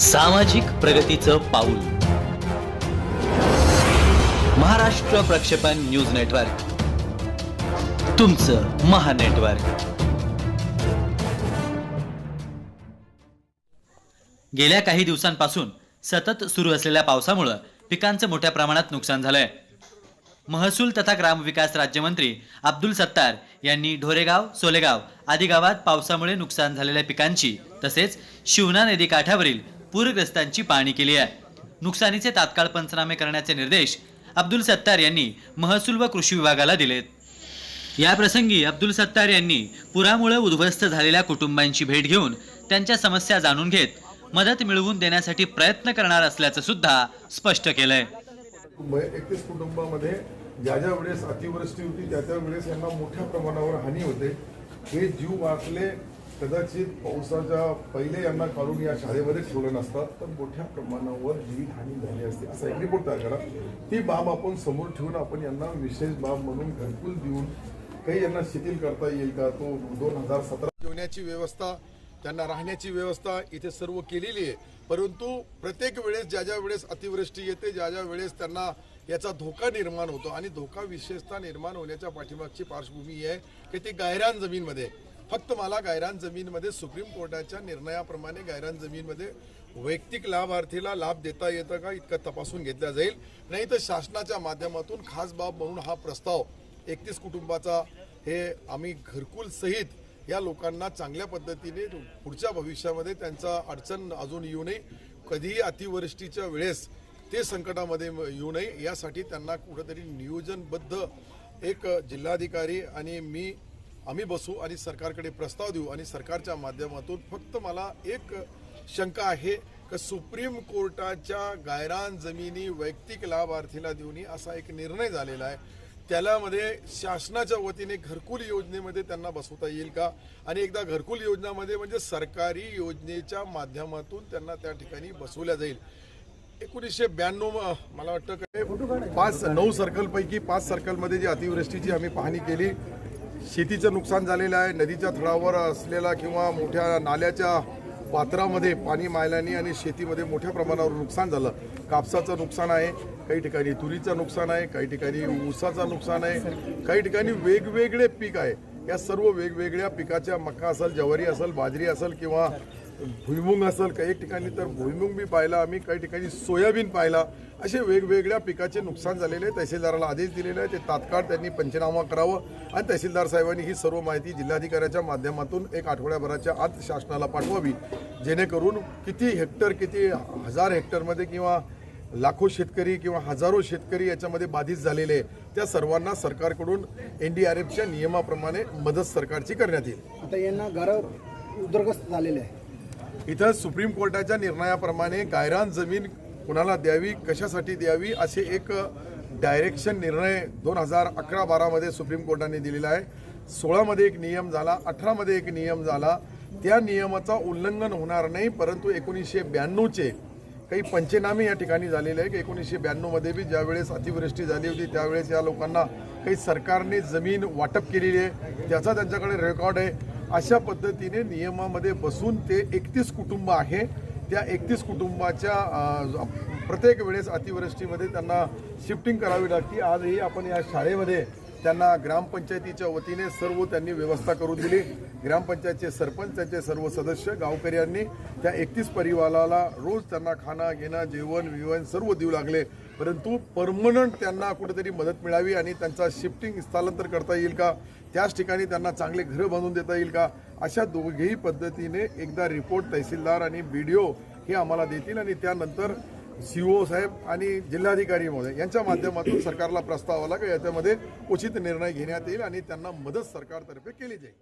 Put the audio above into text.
सामाजिक प्रगतीचं पाऊल. महाराष्ट्र प्रक्षेपण न्यूज नेटवर्क. तुमचं महानेटवर्क गेल्या काही दिवसांपासून सतत सुरू असलेल्या पावसामुळं पिकांचं मोठ्या प्रमाणात नुकसान झालंय. महसूल तथा ग्रामविकास राज्यमंत्री अब्दुल सत्तार यांनी ढोरेगाव सोलेगाव आदी गावात पावसामुळे नुकसान झालेल्या पिकांची तसेच शिवना नदी काठावरील पूरग्रस्तांची पाहणी केली आहे. नुकसानीचे तात्काळ पंचनामे करण्याचे निर्देश अब्दुल सत्तार यांनी महसूल व कृषी विभागाला दिलेत. याप्रसंगी अब्दुल सत्तार यांनी पुरामुळे उद्ध्वस्त झालेल्या कुटुंबांची भेट घेऊन त्यांच्या समस्या जाणून घेत मदत मिळवून देण्यासाठी प्रयत्न करणार असल्याचं सुद्धा स्पष्ट केलंय. एकतीस कुटुंबामध्ये ज्या ज्या वेळेस अतिवृष्टी होती त्या त्या वेळेस यांना मोठ्या प्रमाणावर हानी होते. हे जीव वाचले कदाचित पावसाच्या पहिले यांना काढून या शाळेमध्ये ठेवलं नसतात तर मोठ्या प्रमाणावर जीवितहानी झाली असते. असा एक रिपोर्ट तयार करा. ती बाब आपण समोर ठेवून आपण यांना विशेष बाब म्हणून घरकुल देऊन काही यांना शिथिल करता येईल का? तो दोन हजार सतरा जेवण्याची व्यवस्था त्यांना राहण्याची व्यवस्था इथे सर्व केलेली आहे. परंतु प्रत्येक वेळेस ज्या ज्या वेळेस अतिवृष्टी येते ज्या ज्या वेळेस त्यांना याचा धोका निर्माण होतो. आणि धोका विशेषतः निर्माण होण्याच्या पाठीमागची पार्श्वभूमी आहे की ती गायरान जमीनमध्ये फक्त मला गायरान जमीनमध्ये सुप्रीम कोर्टाच्या निर्णयाप्रमाणे गायरान जमीनमध्ये वैयक्तिक लाभार्थीला लाभ देता येतं का इतकं तपासून घेतला जाईल. नाही तर शासनाच्या माध्यमातून खास बाब म्हणून हा प्रस्ताव एकतीस कुटुंबाचा हे आम्ही घरकुल सहित या लोकांना चांगल्या पद्धतीने पुढच्या भविष्यामध्ये त्यांचा अडचण अजून येऊ नये. कधीही अतिवृष्टीच्या वेळेस ते संकटामध्ये येऊ नये. यासाठी त्यांना कुठंतरी नियोजनबद्ध एक जिल्हाधिकारी आणि मी आम्ही बसू आणि सरकारकडे प्रस्ताव देऊ आणि सरकारच्या माध्यमातून फक्त मला एक शंका आहे की सुप्रीम कोर्टाच्या गायरान जमिनी वैयक्तिक लाभार्थीला देऊन असा एक निर्णय झालेला आहे. त्यालामध्ये शासनाच्या वतीने घरकुल योजनेमध्ये त्यांना बसवता येईल का? आणि एकदा घरकुल योजनामध्ये म्हणजे सरकारी योजनेच्या माध्यमातून त्यांना त्या ठिकाणी बसवल्या जाईल. एकोणीसशे ब्याण्णव मला वाटतं काय पाच नऊ सर्कलपैकी पाच सर्कलमध्ये जी अतिवृष्टीची आम्ही पाहणी केली शेतीचं नुकसान झालेलं आहे. नदीच्या थळावर असलेला किंवा मोठ्या नाल्याच्या पात्रामध्ये पाणी मायल्याने आणि शेतीमध्ये मोठ्या प्रमाणावर नुकसान झालं. कापसाचं नुकसान आहे. काही ठिकाणी तुरीचं नुकसान आहे. काही ठिकाणी ऊसाचं नुकसान आहे. काही ठिकाणी वेगवेगळे पीक आहे. या सर्व वेगवेगळ्या पिकाच्या मका असेल ज्वारी असेल बाजरी असेल किंवा भुईमुंग असेल काही ठिकाणी तर भुईमुंग बी पाहिला आम्ही काही ठिकाणी सोयाबीन पाहिला असे वेगवेगळ्या पिकाचे नुकसान झालेले आहे तहसीलदाराला आदेश दिलेले आहे. ते तात्काळ त्यांनी पंचनामा करावं आणि तहसीलदार साहेबांनी ही सर्व माहिती जिल्हाधिकाऱ्याच्या माध्यमातून एक आठवड्याभराच्या आत शासनाला पाठवावी जेणेकरून किती हेक्टर किती हजार हेक्टरमध्ये किंवा लाखो शेतकरी किंवा हजारो शेतकरी याच्यामध्ये बाधित झालेले आहे त्या सर्वांना सरकारकडून एन डी आर एफच्या नियमाप्रमाणे मदत सरकारची करण्यात येईल. आता यांना घरं उद्ध्वस्त झालेले आहे. इथं सुप्रीम कोर्टाच्या निर्णयाप्रमाणे गायरान जमीन कुणाला द्यावी कशासाठी द्यावी असे एक डायरेक्शन निर्णय दोन हजार अकरा बारामध्ये सुप्रीम कोर्टाने दिलेला आहे. सोळामध्ये एक नियम झाला अठरामध्ये एक नियम झाला. त्या नियमाचा उल्लंघन होणार नाही परंतु एकोणीसशे ब्याण्णवचे काही पंचनामे या ठिकाणी झालेले आहे की एकोणीसशे ब्याण्णवमध्ये बी ज्यावेळेस अतिवृष्टी झाली होती त्यावेळेस या लोकांना काही सरकारने जमीन वाटप केलेली आहे. त्याचा त्यांच्याकडे रेकॉर्ड आहे. अशा पद्धतीने नियमामध्ये बसून ते एकतीस कुटुंब आहे. त्या एकतीस कुटुंबाच्या प्रत्येक वेळेस अतिवृष्टीमध्ये त्यांना शिफ्टिंग करावी लागते. आजही आपण या शाळेमध्ये त्यांना ग्रामपंचायतीच्या वतीने सर्व त्यांनी व्यवस्था करून दिली. ग्रामपंचायतचे सरपंच त्यांचे सर्व सदस्य गावकऱ्यांनी त्या एकतीस परिवाराला रोज त्यांना खाणं घेणं जेवण विवण सर्व देऊ लागले. परंतु परमनंट त्यांना कुठेतरी मदत मिळावी आणि त्यांचा शिफ्टिंग स्थलांतर करता येईल का? त्याच ठिकाणी त्यांना चांगले घरं बांधून देता येईल का? अशा दोघेही पद्धतीने एकदा रिपोर्ट तहसीलदार आणि बी डी ओ हे आम्हाला देतील आणि त्यानंतर सी ओ साहेब आणि जिल्हाधिकारी महोदय यांच्या माध्यमातून सरकारला प्रस्ताव आला की याच्यामध्ये उचित निर्णय घेण्यात येईल आणि त्यांना मदत सरकारतर्फे केली जाईल.